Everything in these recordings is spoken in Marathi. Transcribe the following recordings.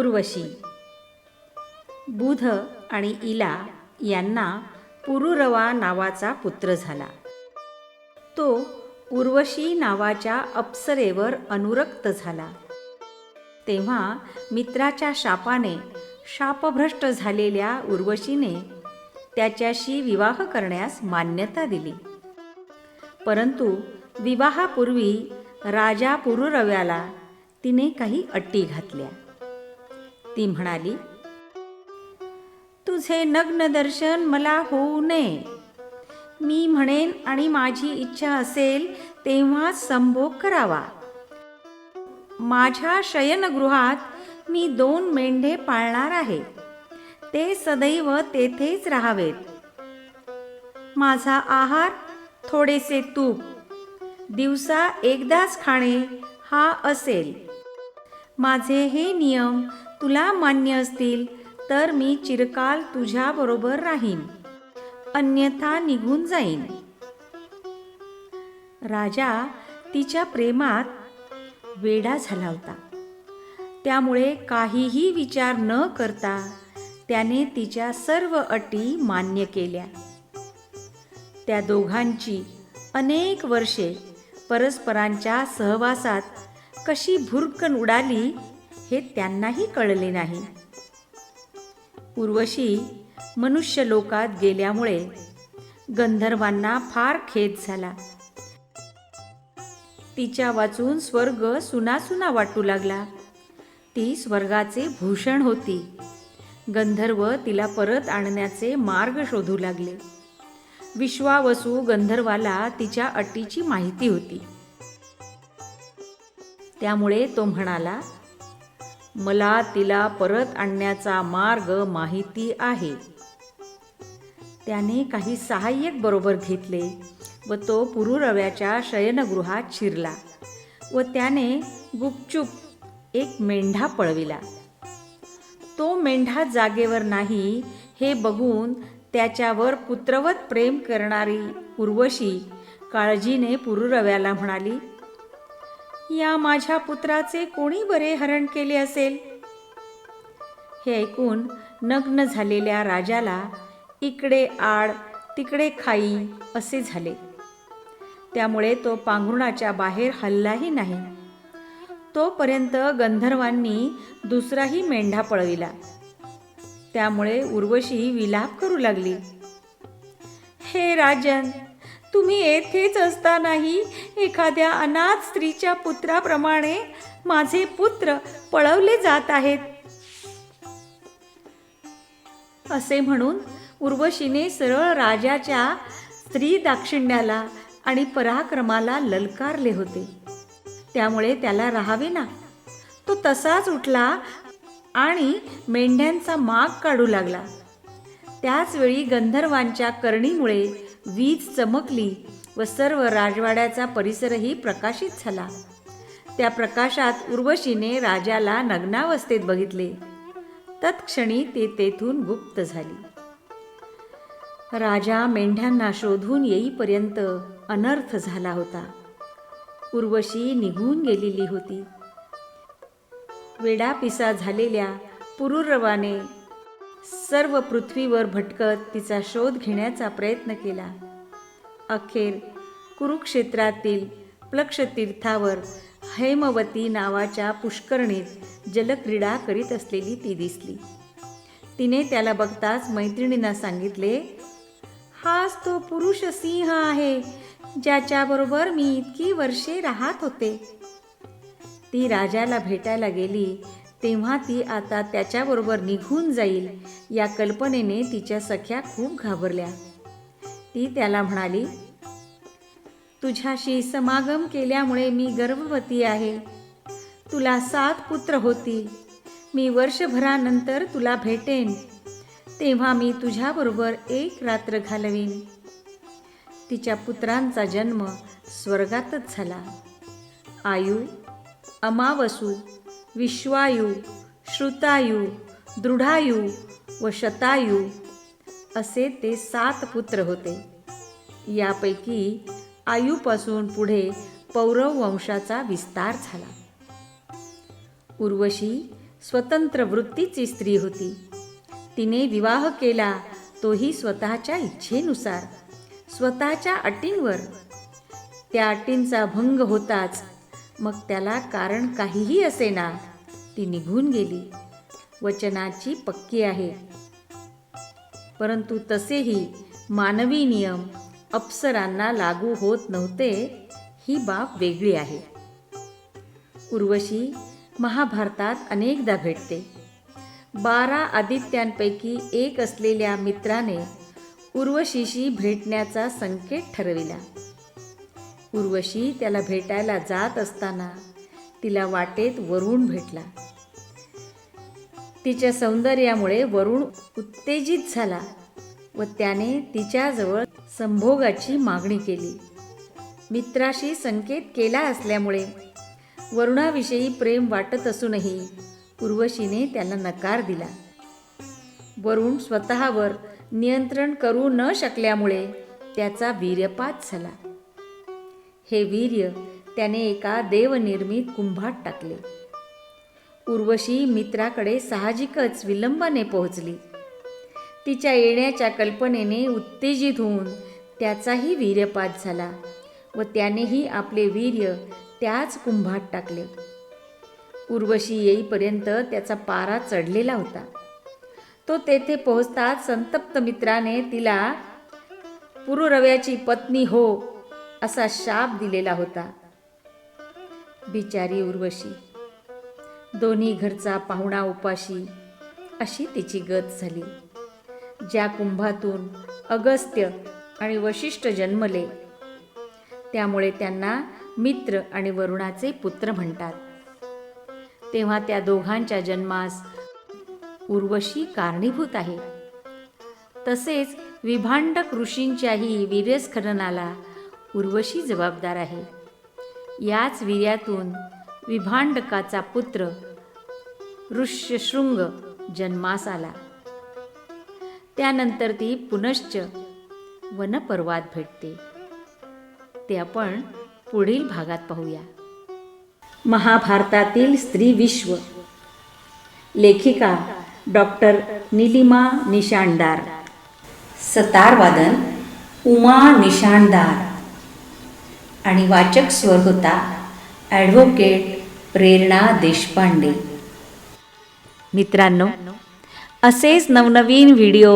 उर्वशी बुध आणि इला यांना पुरुरवा नावाचा पुत्र झाला. तो उर्वशी नावाच्या अप्सरेवर अनुरक्त झाला. तेव्हा मित्राच्या शापाने शापभ्रष्ट झालेल्या उर्वशीने त्याच्याशी विवाह करण्यास मान्यता दिली. परंतु विवाहापूर्वी राजा पुरुरव्याला तिने काही अट्टी घातल्या. ती म्हणाली तुझे नग्न दर्शन मला होऊ नये. मी म्हणेन आणि माझी इच्छा असेल तेव्हा संभोग करावा. माझ्या शयनगृहात मी दोन मेंढे पाळणार आहे. ते सदैव तेथेच राहावेत. माझा आहार थोडेसे तूप. दिवसा एकदाच खाणे हा असेल. माझे हे नियम तुला मान्य असतील तर मी चिरकाल तुझ्याबरोबर राहीन. अन्यथा निघून जाईन. राजा तिच्या प्रेमात वेडा झाला होता. त्यामुळे काहीही विचार न करता त्याने तिच्या सर्व अटी मान्य केल्या. त्या दोघांची अनेक वर्षे परस्परांच्या सहवासात कशी भुरकन उडाली हे त्यांनाही कळले नाही. उर्वशी मनुष्य लोकात गेल्यामुळे गंधर्वांना फार खेद झाला. तिच्या वाचून स्वर्ग सुनासुना वाटू लागला. ती स्वर्गाचे भूषण होती. गंधर्व तिला परत आणण्याचे मार्ग शोधू लागले. विश्वावसू गंधर्वाला तिच्या अटीची माहिती होती. त्यामुळे तो म्हणाला मला तिला परत आणण्याचा मार्ग माहिती आहे. त्याने काही सहाय्यक बरोबर घेतले व तो पुरुरव्याच्या शयनगृहात शिरला व त्याने गुपचूप एक मेंढा पळविला. तो मेंढा जागेवर नाही हे बघून त्याच्यावर पुत्रवत प्रेम करणारी उर्वशी काळजीने पुरुरव्याला म्हणाली या माझ्या पुत्राचे कोणी बरे हरण केले असेल? हे ऐकून नग्न झालेल्या राजाला इकडे आड तिकडे खाई असे झाले. त्यामुळे तो पांघरुणाच्या बाहेर हल्लाही नाही. तोपर्यंत गंधर्वांनी दुसराही मेंढा पळविला. त्यामुळे उर्वशी विलाप करू लागली. हे राजन तुम्ही येथेच असतानाही एखाद्या अनाथ स्त्रीच्या पुत्राप्रमाणे माझे पुत्र पळवले जात आहेत. असे म्हणून उर्वशीने सरळ राजाच्या स्त्री दाक्षिण्याला आणि पराक्रमाला ललकारले होते. त्यामुळे त्याला राहावे ना. तो तसाच उठला आणि मेंढ्यांचा माग काढू लागला. त्याचवेळी गंधर्वांच्या करणीमुळे वीज चमकली व सर्व राजवाड्याचा परिसरही प्रकाशित झाला. त्या प्रकाशात उर्वशीने राजाला नग्नावस्थेत बघितले. तत्क्षणी ते तेथून गुप्त झाली. राजा मेंढ्यांना शोधून येईपर्यंत अनर्थ झाला होता. उर्वशी निघून गेलेली होती. वेडापिसा झालेल्या पुरुरवाने सर्व पृथ्वीवर भटकत तिचा शोध घेण्याचा प्रयत्न केला. अखेर कुरुक्षेत्रातील प्लक्षतीर्थावर हैमवती नावाच्या पुष्करणीत जलक्रीडा करीत असलेली ती दिसली. तिने त्याला बघताच मैत्रिणींना सांगितले हाच तो पुरुष सिंह आहे ज्याच्याबरोबर मी इतकी वर्षे राहत होते. ती राजाला भेटायला गेली तेव्हा ती आता त्याच्याबरोबर निघून जाईल या कल्पनेने तिच्या सख्या खूप घाबरल्या. ती त्याला म्हणाली तुझ्याशी समागम केल्यामुळे मी गर्भवती आहे. तुला सात पुत्र होती मी वर्षभरानंतर तुला भेटेन. तेव्हा मी तुझ्याबरोबर एक रात्र घालवीन. तिच्या पुत्रांचा जन्म स्वर्गातच झाला. आयु अमावसू विश्वायू श्रुतायू दृढायू व शतायू असे ते सात पुत्र होते. यापैकी आयूपासून पुढे पौरव वंशाचा विस्तार झाला. उर्वशी स्वतंत्र वृत्तीची स्त्री होती. तिने विवाह केला तोही स्वतःच्या इच्छेनुसार स्वतःच्या अटींवर. त्या अटींचा भंग होताच मग त्याला कारण काहीही असेना ती निघून गेली. वचनाची पक्की आहे. परंतु तसेही मानवी नियम अप्सरांना लागू होत नव्हते ही बाब वेगळी आहे. उर्वशी महाभारतात अनेकदा भेटते. बारा आदित्यांपैकी एक असलेल्या मित्राने उर्वशीशी भेटण्याचा संकेत ठरविला. उर्वशी त्याला भेटायला जात असताना तिला वाटेत वरुण भेटला. तिच्या सौंदर्यामुळे वरुण उत्तेजित झाला व त्याने तिच्याजवळ संभोगाची मागणी केली. मित्राशी संकेत केला असल्यामुळे वरुणाविषयी प्रेम वाटत असूनही उर्वशीने त्याला नकार दिला. वरुण स्वतःवर नियंत्रण करू न शकल्यामुळे त्याचा वीर्यपात झाला. हे वीर्य त्याने एका देवनिर्मित कुंभात टाकले. उर्वशी मित्राकडे साहजिकच विलंबाने पोहोचली. तिच्या येण्याच्या कल्पनेने उत्तेजित होऊन त्याचाही वीर्यपात झाला व त्यानेही आपले वीर्य त्याच कुंभात टाकले. उर्वशी येईपर्यंत त्याचा पारा चढलेला होता. तो तेथे पोहोचताच संतप्त मित्राने तिला पुरुरव्याची पत्नी हो असा शाप दिलेला होता. बिचारी उर्वशी दोन्ही घरचा पाहुणा उपाशी अशी तिची गत झाली. ज्या कुंभातून अगस्त्य आणि वशिष्ठ जन्मले त्यामुळे त्यांना मित्र आणि वरुणाचे पुत्र म्हणतात. तेव्हा त्या दोघांच्या जन्मास उर्वशी कारणीभूत आहे. तसेच विभांडक ऋषींच्याही वीर्यस्खलनाला उर्वशी जबाबदार आहे. याच वीर्यातून विभांडकाचा पुत्र ऋष्यशृंग जन्मास आला. त्यानंतर ती पुनश्च वनपर्वात भेटते. ते आपण पुढील भागात पाहूया. महाभारतातील स्त्री विश्व. लेखिका डॉक्टर निलिमा निशाणदार. सतारवादन उमा निशाणदार. आणि वाचक स्वर होता ॲडव्होकेट प्रेरणा देशपांडे. मित्रांनो असेच नवनवीन व्हिडिओ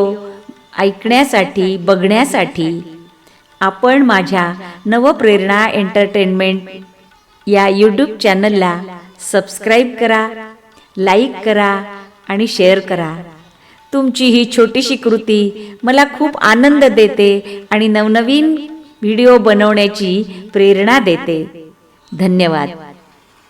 ऐकण्यासाठी बघण्यासाठी आपण माझ्या नवप्रेरणा एंटरटेनमेंट या यूट्यूब चॅनलला सबस्क्राईब करा लाईक करा आणि शेअर करा. तुमची ही छोटीशी कृती मला खूप आनंद देते आणि नवनवीन व्हिडिओ बनवण्याची प्रेरणा देते. धन्यवाद.